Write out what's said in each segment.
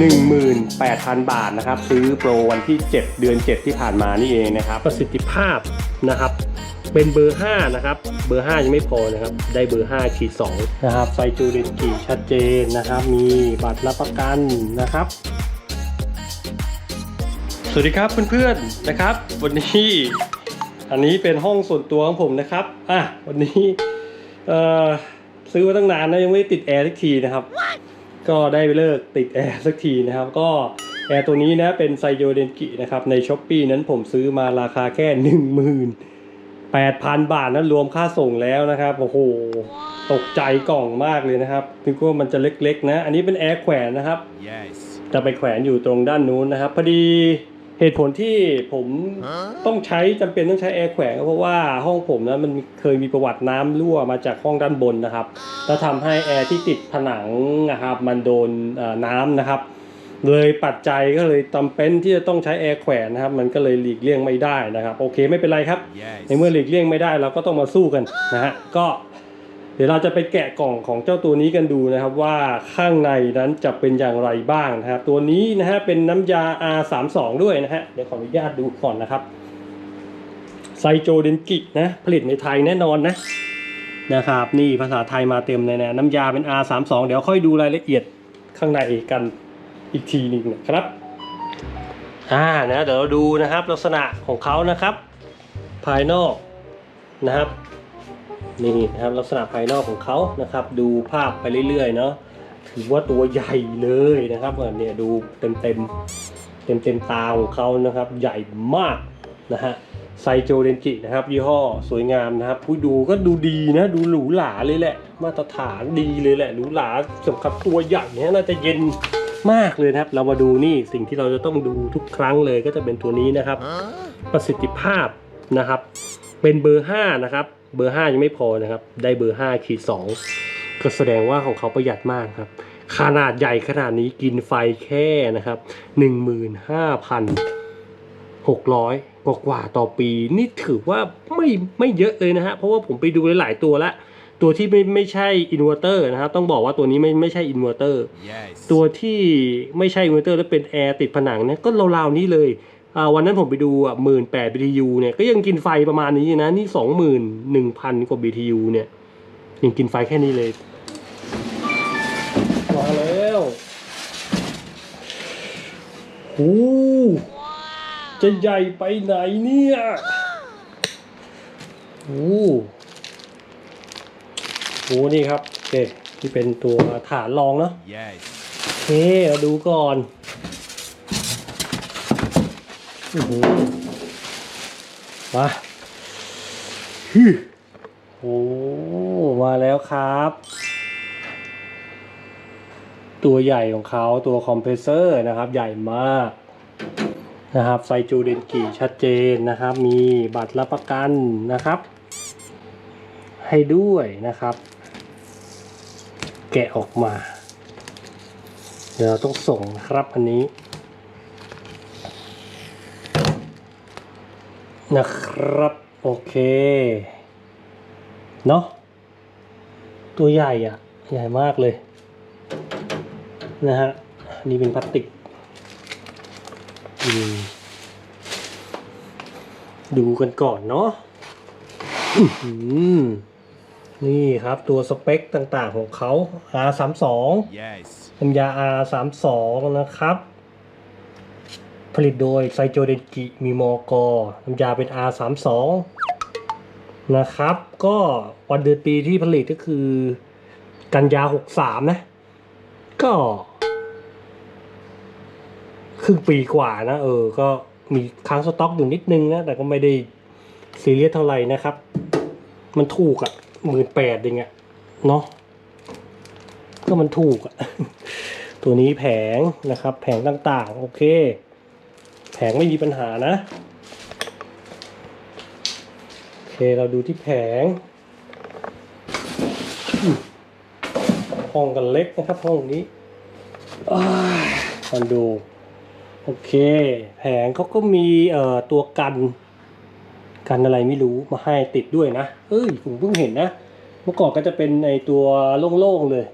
18,000 บาทนะครับ ซื้อโปรวันที่ 7 เดือน 7 ที่ผ่านมานี่เองนะครับ ประสิทธิภาพนะครับ เป็นเบอร์ 5 นะครับ เบอร์ 5 ยังไม่พอนะครับ ได้เบอร์5ขีด2นะครับไซจูเดนกิชัดเจนนะครับ มีบัตรรับประกันนะครับสวัสดีครับเพื่อนๆนะครับ วันนี้อันนี้เป็นห้องส่วนตัวของผมนะครับอะวันนี้เอ่อซื้อมาตั้งนานนะยังไม่ได้ติดแอร์สักทีนะครับ ก็ได้เลิกติดแอร์สักทีนะครับ ก็แอร์ตัวนี้นะเป็นไซโยเดนกินะครับ ในช้อปปีนั้นผมซื้อมาราคาแค่หนึ่งหมื่นแปดพันบาทนะรวมค่าส่งแล้วนะครับ โอ้โห ตกใจกล่องมากเลยนะครับนึกว่ามันจะเล็กๆนะ อันนี้เป็นแอร์แขวนนะครับ Yes. จะไปแขวนอยู่ตรงด้านนู้นนะครับ พอดี เหตุผลที่ผมต้องใช้จำเป็นต้องใช้แอร์แขวนก็เพราะว่าห้องผมนะมันเคยมีประวัติน้ำรั่วมาจากห้องด้านบนนะครับแล้วทำให้แอร์ที่ติดผนังนะครับมันโดนเอ่อน้ำนะครับ เลยปัจจัยก็เลยจำเป็นที่จะต้องใช้แอร์แขวนนะครับ มันก็เลยหลีกเลี่ยงไม่ได้นะครับ โอเคไม่เป็นไรครับ Yes. ในเมื่อหลีกเลี่ยงไม่ได้เราก็ต้องมาสู้กันนะฮะก็ เดี๋ยวเราจะไปแกะกล่องของเจ้าตัวนี้กันดูนะครับว่าข้างในนั้นจะเป็นอย่างไรบ้างนะครับ ตัวนี้นะฮะเป็นน้ำยา R32 ด้วยนะฮะเดี๋ยวขออนุญาตดูก่อนนะครับไซโจเดนกินะผลิตในไทยแน่นอนนะนะครับนี่ภาษาไทยมาเต็มเลยนะน้ำยาเป็น R32 เดี๋ยวค่อยดูรายละเอียดข้างในกันอีกทีหนึงนะครับอ่านะเดี๋ยวเราดูนะครับลักษณะของเขานะครับ ภายนอกนะครับ นี่นะครับลักษณะภายนอกของเขานะครับ ดูภาพไปเรื่อยๆเนาะถือว่าตัวใหญ่เลยนะครับเออเนี่ยดูเต็มเต็มเต็มเต็มๆตาของเขานะครับ ใหญ่มากนะฮะไซโจเดนกินะครับยี่ห้อสวยงามนะครับผู้ดูก็ดูดีนะดูหรูหราเลยแหละ มาตรฐานดีเลยแหละหรูหราสำหรับตัวใหญ่เนี่ยน่าจะเย็นมากเลยนะครับ เรามาดูนี่สิ่งที่เราจะต้องดูทุกครั้งเลยก็จะเป็นตัวนี้นะครับ ประสิทธิภาพนะครับ เป็นเบอร์ 5 นะครับ เบอร์ 5 ยังไม่พอนะครับ ได้เบอร์5ขีด2ก็แสดงว่าของเขาประหยัดมากครับ ขนาดใหญ่ขนาดนี้กินไฟแค่นะครับ 15,600 กว่ากว่าๆต่อปี นี่ถือว่าไม่ไม่เยอะเลยนะฮะ เพราะว่าผมไปดูหลายๆตัวละตัวที่ไม่ไม่ใช่อินเวอร์เตอร์นะครับ ต้องบอกว่าตัวนี้ไม่ไม่ใช่อินเวอร์เตอร์ Yes. ตัวที่ไม่ใช่อินเวอร์เตอร์แล้วเป็นแอร์ติดผนังเนี่ยก็ราวๆนี้เลยอ่า วันนั้นผมไปดูอะหมื่นแปด BTU เนี่ยก็ยังกินไฟประมาณนี้นะ นี่สองหมื่นหนึ่งพันกว่า BTU เนี่ยยังกินไฟแค่นี้เลยมาแล้วโอ้จะใหญ่ไปไหนเนี่ยโอ้โหนี่ครับโอเคที่เป็นตัวฐานรองเนาะ Yes. โอเคเราดูก่อน โอ้โหมาฮึโอ้มาแล้วครับ ตัวใหญ่ของเขาตัวคอมเพรสเซอร์นะครับ ใหญ่มากนะครับไซจูเดนกิชัดเจนนะครับ มีบัตรรับประกันนะครับ ให้ด้วยนะครับ แกะออกมา เดี๋ยวเราต้องส่งครับอันนี้ นะครับ โอเค เนาะตัวใหญ่อะ่ะใหญ่มากเลย นะฮะอันนี่เป็นพลาสติกอืมดูกันก่อนเนาะอื้อหือนี่ครับตัวสเปคต่างๆของเขา R32 Yes. น้ำยา R32 นะครับ ผลิตโดยไซโจเดนกิมีมอกอน้ำยาเป็น R32 นะครับ ก็วันเดือนปีที่ผลิตก็คือ กันยา 63 นะ ก็ ครึ่งปีกว่านะ เออ ก็มีค้างสต็อกอยู่นิดนึงนะ แต่ก็ไม่ได้ซีเรียสเท่าไหร่นะครับ มันถูกอะ่ะหมื่นแปดเองอะเนาะก็มันถูกอะตัวนี้แผงนะครับ แผงต่างๆ โอเค แผงไม่มีปัญหานะ โอเคเราดูที่แผงห้องกันเล็กนะครับห้องนี้มาดู โอเค แผงเขาก็มีเอ่อตัวกันกันอะไรไม่รู้มาให้ติดด้วยนะเอ้ยผมเพิ่งเห็นนะเมื่อก่อนก็จะเป็นในตัวโล่งๆเลย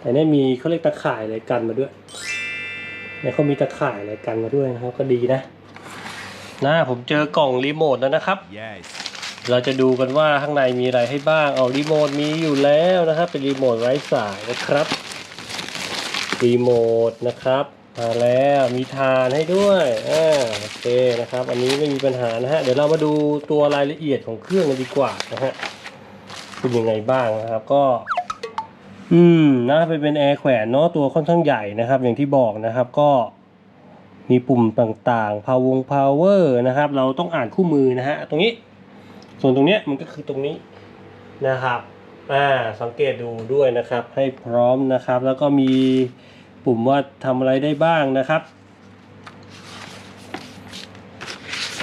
แต่เนี่ยมีเขาเรียกตะข่ายอะไรกันมาด้วย เนี่ยเขามีตะข่ายอะไรกันมาด้วยนะครับก็ดีนะนะผมเจอกล่องรีโมทแล้วนะครับ Yes. เราจะดูกันว่าข้างในมีอะไรให้บ้างเอารีโมทมีอยู่แล้วนะครับ เป็นรีโมทไร้สายนะครับรีโมทนะครับมาแล้วมีทานให้ด้วยอ่าโอเคนะครับ อันนี้ไม่มีปัญหานะฮะเดี๋ยวเรามาดูตัวรายละเอียดของเครื่องกันดีกว่านะฮะเป็นยังไงบ้างนะครับ ก็ อืมนะเป็นเป็นแอร์แขวนเนาะตัวค่อนข้างใหญ่นะครับ อย่างที่บอกนะครับก็มีปุ่มต่างๆ พาวง power นะครับ เราต้องอ่านคู่มือนะฮะตรงนี้ ส่วนตรงเนี้ยมันก็คือตรงนี้นะครับอ่าสังเกตดูด้วยนะครับ ให้พร้อมนะครับ แล้วก็มีปุ่มว่าทำอะไรได้บ้างนะครับ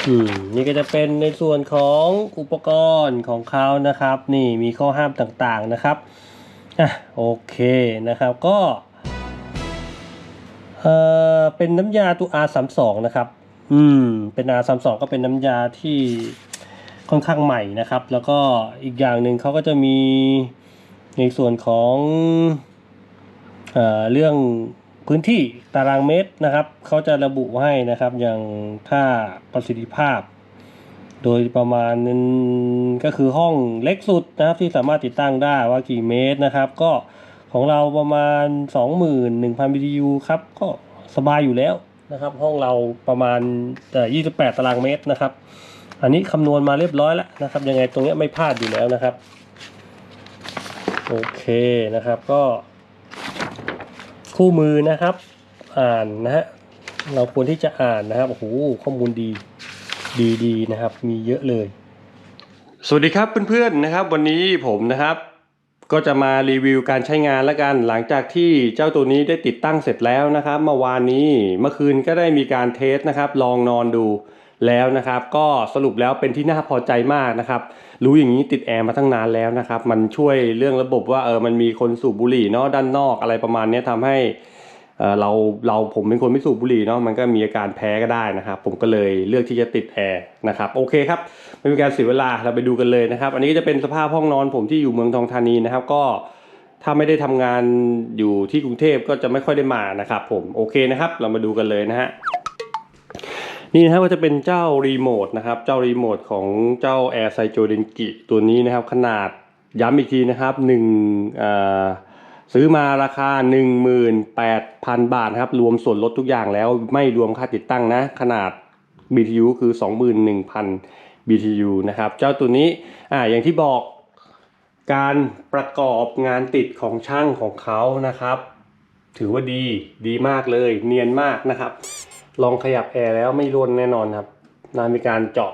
อืมนี่ก็จะเป็นในส่วนของอุปกรณ์ของเขานะครับ นี่มีข้อห้ามต่างๆนะครับ อะโอเคนะครับก็เออเป็นน้ำยาตัว R32 นะครับ อืมเป็น R32 ก็เป็นน้ำยาที่ค่อนข้างใหม่นะครับ แล้วก็อีกอย่างหนึ่งเขาก็จะมีในส่วนของเอ่อเรื่องพื้นที่ตารางเมตรนะครับ เขาจะระบุให้นะครับ อย่างค่าประสิทธิภาพ โดยประมาณนั้นก็คือห้องเล็กสุดนะครับที่สามารถติดตั้งได้ว่ากี่เมตรนะครับ ก็ของเราประมาณ 21,000 BTU ครับ ก็สบายอยู่แล้วนะครับ ห้องเราประมาณเอ่อ28ตารางเมตรนะครับ อันนี้คำนวณมาเรียบร้อยแล้วนะครับ ยังไงตรงนี้ไม่พลาดอยู่แล้วนะครับ โอเคนะครับก็ คู่มือนะครับ อ่านนะฮะเราควรที่จะอ่านนะครับโอ้โหข้อมูลดี ดีดีนะครับ มีเยอะเลย สวัสดีครับเพื่อนๆนะครับ วันนี้ผมนะครับ ก็จะมารีวิวการใช้งานแล้วกัน หลังจากที่เจ้าตัวนี้ได้ติดตั้งเสร็จแล้วนะครับ เมื่อวานนี้เมื่อคืนก็ได้มีการเทสนะครับ ลองนอนดูแล้วนะครับ ก็สรุปแล้วเป็นที่น่าพอใจมากนะครับ รู้อย่างนี้ติดแอร์มาตั้งนานแล้วนะครับ มันช่วยเรื่องระบบว่าเออมันมีคนสูบบุหรี่เนาะด้านนอกอะไรประมาณนี้ทำให้ เราเราผมเป็นคนไม่สูบบุหรี่เนาะมันก็มีอาการแพ้ก็ได้นะครับ ผมก็เลยเลือกที่จะติดแอร์นะครับโอเคครับไม่มีการเสียเวลาเราไปดูกันเลยนะครับ อันนี้ก็จะเป็นสภาพห้องนอนผมที่อยู่เมืองทองธานีนะครับ ก็ถ้าไม่ได้ทำงานอยู่ที่กรุงเทพก็จะไม่ค่อยได้มานะครับ ผมโอเคนะครับ เรามาดูกันเลยนะฮะนี่นะครับก็จะเป็นเจ้ารีโมทนะครับ เจ้ารีโมทของเจ้า Air s i j o d e n k i ตัวนี้นะครับ ขนาดย้ำอีกทีนะครับหนึ่งอ่อ ซื้อมาราคา 18,000 บาทครับ รวมส่วนลดทุกอย่างแล้วไม่รวมค่าติดตั้งนะ ขนาด BTU คือ 21,000 BTU นะครับ เจ้าตัวนี้อ่าอย่างที่บอกการประกอบงานติดของช่างของเขานะครับ ถือว่าดีดีมากเลย เนียนมากนะครับ ลองขยับแอร์แล้วไม่ร่นแน่นอนครับนามีการเจาะ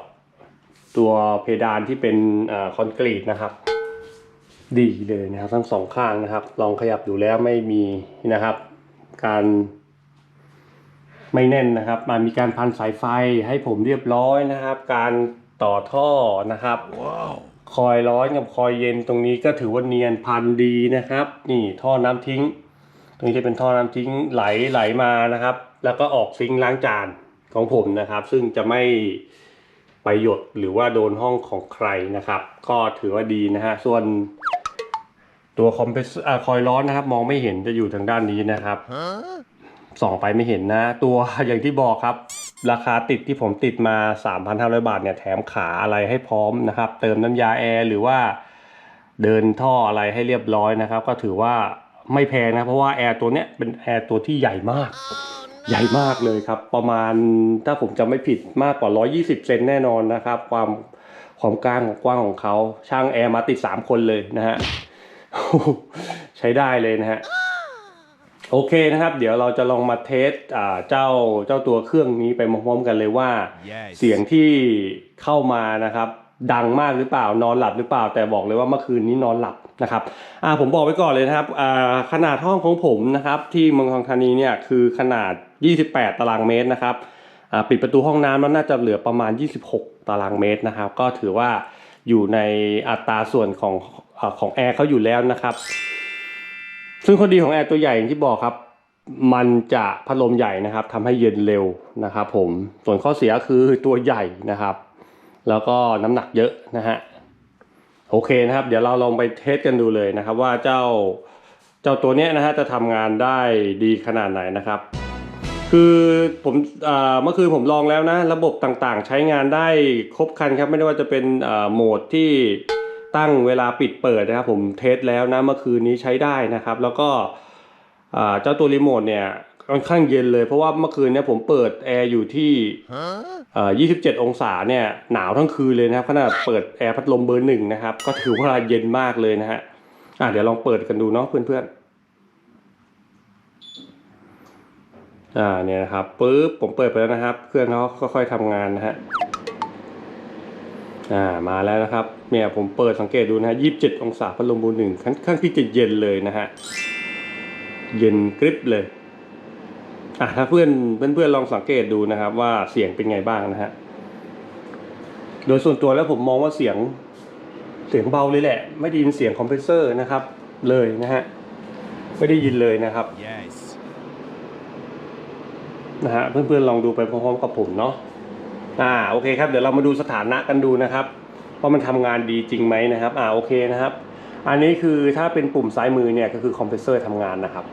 ตัวเพดานที่เป็นอคอนกรีตนะครับ ดีเลยนะครับทั้งสองข้างนะครับ ลองขยับดูแล้วไม่มีนะครับ การไม่แน่นนะครับมามีการพันสายไฟให้ผมเรียบร้อยนะครับ การต่อท่อนะครับ Wow. คอยร้อนกับคอยเย็นตรงนี้ก็ถือว่าเนียนพันดีนะครับ นี่ท่อน้ำทิ้ง ตรงนี้จะเป็นท่อน้ำทิ้งไหลไหลมานะครับ แล้วก็ออกซิงค์ล้างจานของผมนะครับ ซึ่งจะไม่ไปหยดหรือว่าโดนห้องของใครนะครับ ก็ถือว่าดีนะฮะส่วน ตัวคอมเพรสคอยร้อนนะครับ มองไม่เห็นจะอยู่ทางด้านนี้นะครับ Huh? ส่องไปไม่เห็นนะ ตัวอย่างที่บอกครับ ราคาติดที่ผมติดมา 3,500 บาทเนี่ยแถมขาอะไรให้พร้อมนะครับ เติมน้ำยาแอร์หรือว่าเดินท่ออะไรให้เรียบร้อยนะครับ ก็ถือว่าไม่แพงนะ เพราะว่าแอร์ตัวเนี้ยเป็นแอร์ตัวที่ใหญ่มาก ใหญ่มากเลยครับ ประมาณถ้าผมจำไม่ผิดมากกว่า 120 เซนแน่นอนนะครับ ความความกว้างของกว้างของเขาช่างแอร์มาติด 3 คนเลยนะฮะ ใช้ได้เลยนะฮะโอเคนะครับ เดี๋ยวเราจะลองมาเทสอ่าเจ้าเจ้าตัวเครื่องนี้ไปพร้อมๆกันเลยว่า Yes. เสียงที่เข้ามานะครับ ดังมากหรือเปล่านอนหลับหรือเปล่า แต่บอกเลยว่าเมื่อคืนนี้นอนหลับนะครับอ่าผมบอกไว้ก่อนเลยนะครับอ่าขนาดห้องของผมนะครับ ที่เมืองทองธานีเนี่ยคือขนาด 28 ตารางเมตรนะครับอ่าปิดประตูห้องน้ำแล้วน่าจะเหลือประมาณ 26 ตารางเมตรนะครับ ก็ถือว่าอยู่ในอัตราส่วนของอา ของแอร์เขาอยู่แล้วนะครับ ซึ่งข้อดีของแอร์ตัวใหญ่อย่างที่บอกครับ มันจะพัดลมใหญ่นะครับทำให้เย็นเร็วนะครับ ผมส่วนข้อเสียคือตัวใหญ่นะครับ แล้วก็น้ำหนักเยอะนะฮะโอเคนะครับ เดี๋ยวเราลองไปเทสกันดูเลยนะครับ ว่าเจ้าเจ้าตัวเนี้ยนะฮะจะทำงานได้ดีขนาดไหนนะครับ คือผมเมื่อคืนผมลองแล้วนะ ระบบต่างๆ ใช้งานได้ครบคันครับ ไม่ได้ว่าจะเป็นโหมดที่ ตั้งเวลาปิดเปิดนะครับผมเทสแล้วนะเมื่อคืนนี้ใช้ได้นะครับ แล้วก็เจ้าตัวรีโมทเนี่ยค่อนข้างเย็นเลยเพราะว่าเมื่อคืนเนี่ยผมเปิดแอร์อยู่ที่ 27 องศาเนี่ยหนาวทั้งคืนเลยนะครับขนาดเปิดแอร์พัดลมเบอร์หนึ่งนะครับ ก็ถือว่าเย็นมากเลยนะฮะอะเดี๋ยวลองเปิดกันดูเนาะเพื่อนๆอ่าเนี่ยนะครับปุ๊บผมเปิดไปแล้วนะครับ เครื่องเขาค่อยๆทำงานนะฮะ อ่ามาแล้วนะครับเนี่ยผมเปิดสังเกตดูนะฮะยี่สิบเจ็ดองศาพัดลมบูหนึ่งค่อนข้างที่จะเย็นเลยนะฮะเย็นกริบเลยอะถ้าเพื่อนเพื่อนๆลองสังเกตดูนะครับว่าเสียงเป็นไงบ้างนะฮะโดยส่วนตัวแล้วผมมองว่าเสียงเสียงเบาเลยแหละ ไม่ได้ยินเสียงคอมเพรสเซอร์นะครับเลยนะฮะไม่ได้ยินเลยนะครับ Yes. นะฮะเพื่อนๆลองดูไปพร้อมๆกับผมเนาะ อ่าโอเคครับเดี๋ยวเรามาดูสถานะกันดูนะครับว่ามันทำงานดีจริงไหมนะครับอ่าโอเคนะครับ อันนี้คือถ้าเป็นปุ่มซ้ายมือเนี่ยก็คือคอมเพรสเซอร์ทำงานนะครับ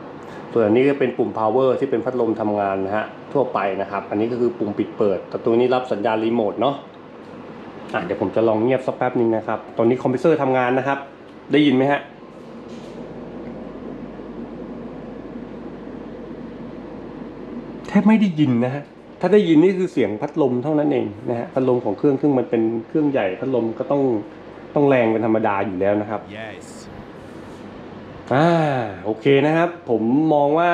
ส่วนอันนี้ก็เป็นปุ่ม power ที่เป็นพัดลมทำงานนะฮะทั่วไปนะครับ อันนี้ก็คือปุ่มปิดเปิด แต่ตัวนี้รับสัญญาณรีโมทเนาะอะเดี๋ยวผมจะลองเงียบสักแป๊บนึงนะครับ ตอนนี้คอมเพรสเซอร์ทำงานนะครับ ได้ยินไหมฮะแทบไม่ได้ยินนะฮะ ถ้าได้ยินนี่คือเสียงพัดลมเท่านั้นเองนะฮะพัดลมของเครื่องซึ่งมันเป็นเครื่องใหญ่พัดลมก็ต้องต้องแรงเป็นธรรมดาอยู่แล้วนะครับ Yes. อ่าโอเคนะครับ ผมมองว่า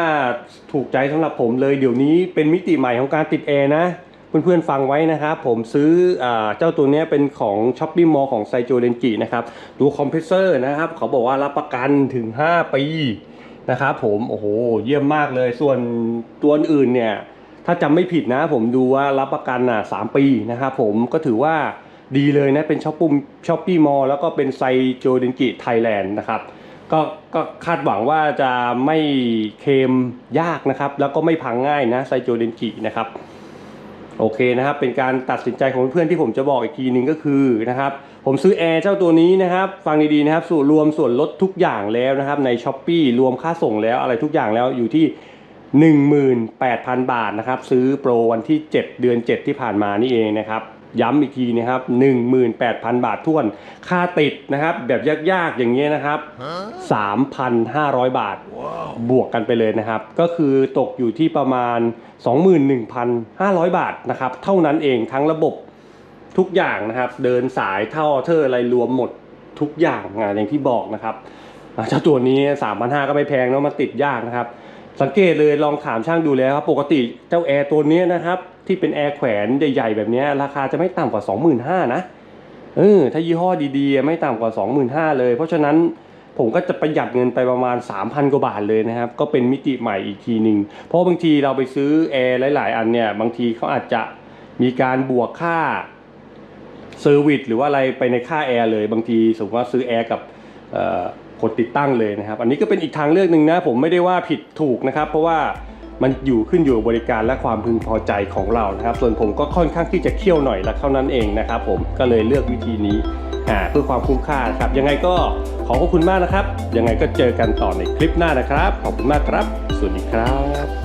ถูกใจสำหรับผมเลยเดี๋ยวนี้เป็นมิติใหม่ของการติดแอร์นะ เพื่อนๆฟังไว้นะครับผมซื้ออาเจ้าตัวเนี้ยเป็นของ s h อ p e e Mall ของไซโจเ e นจินะครับดูคอมเพรสเซอร์นะครับ เขาบอกว่ารับประกันถึง 5 ปีนะครับผม โอ้โห เยี่ยมมากเลยส่วนตัวอื่นเนี่ย ถ้าจำไม่ผิดนะ ผมดูว่ารับประกันอะสามปีนะครับผมก็ถือว่าดีเลยนะ เป็นช้อปปุ้มช้อปปี้มอลแล้วก็เป็นไซโจเดนกิไทยแลนด์นะครับก็ก็คาดหวังว่าจะไม่เค็มยากนะครับ แล้วก็ไม่พังง่ายนะไซโจเดนกินะครับโอเคนะครับ เป็นการตัดสินใจของเพื่อนที่ผมจะบอกอีกทีหนึ่งก็คือนะครับ ผมซื้อแอร์เจ้าตัวนี้นะครับ ฟังดีๆนะครับส่วนรวมส่วนลดทุกอย่างแล้วนะครับ ใน s h อ p e e รวมค่าส่งแล้วอะไรทุกอย่างแล้วอยู่ที่ 18,000 บาทนะครับ ซื้อโปรวันที่ 7 เดือน 7 ที่ผ่านมานี่เองนะครับย้ำอีกทีนะครับ 18,000 บาทท้วน ค่าติดนะครับ แบบยากๆอย่างเงี้ยนะครับ 3,500 บาท บวกกันไปเลยนะครับ ก็คือตกอยู่ที่ประมาณ 21,500 บาทนะครับ เท่านั้นเองทั้งระบบทุกอย่างนะครับ เดินสายเท่าเทอร์อะไรรวมหมดทุกอย่างอย่างที่บอกนะครับเจ้าตัวนี้ 3,500ก็ไม่แพงเนาะมันติดยากนะครับ สังเกตเลยลองถามช่างดูแล้วครับ ปกติเจ้าแอร์ตัวนี้นะครับ ที่เป็นแอร์แขวนใหญ่ๆแบบนี้ราคาจะไม่ต่ำกว่า 25,000นะเออถ้ายี่ห้อดีๆ ไม่ต่ำกว่า 25,000เลย เพราะฉะนั้นผมก็จะประหยัดเงินไปประมาณ 3,000 กว่าบาทเลยนะครับ ก็เป็นมิติใหม่อีกทีหนึ่งเพราะบางทีเราไปซื้อแอร์หลาย ๆ อันเนี่ย บางทีเขาอาจจะมีการบวกค่าเซอร์วิสหรือว่าอะไรไปในค่าแอร์เลย บางทีสมมติว่าซื้อแอร์กับ กดติดตั้งเลยนะครับ อันนี้ก็เป็นอีกทางเลือกหนึ่งนะ ผมไม่ได้ว่าผิดถูกนะครับ เพราะว่ามันอยู่ขึ้นอยู่กับบริการและความพึงพอใจของเรานะครับ ส่วนผมก็ค่อนข้างที่จะเคี่ยวหน่อยละเท่านั้นเองนะครับ ผมก็เลยเลือกวิธีนี้เพื่อความคุ้มค่านะครับ ยังไงก็ขอขอบคุณมากนะครับ ยังไงก็เจอกันต่อในคลิปหน้านะครับ ขอบคุณมากครับ สวัสดีครับ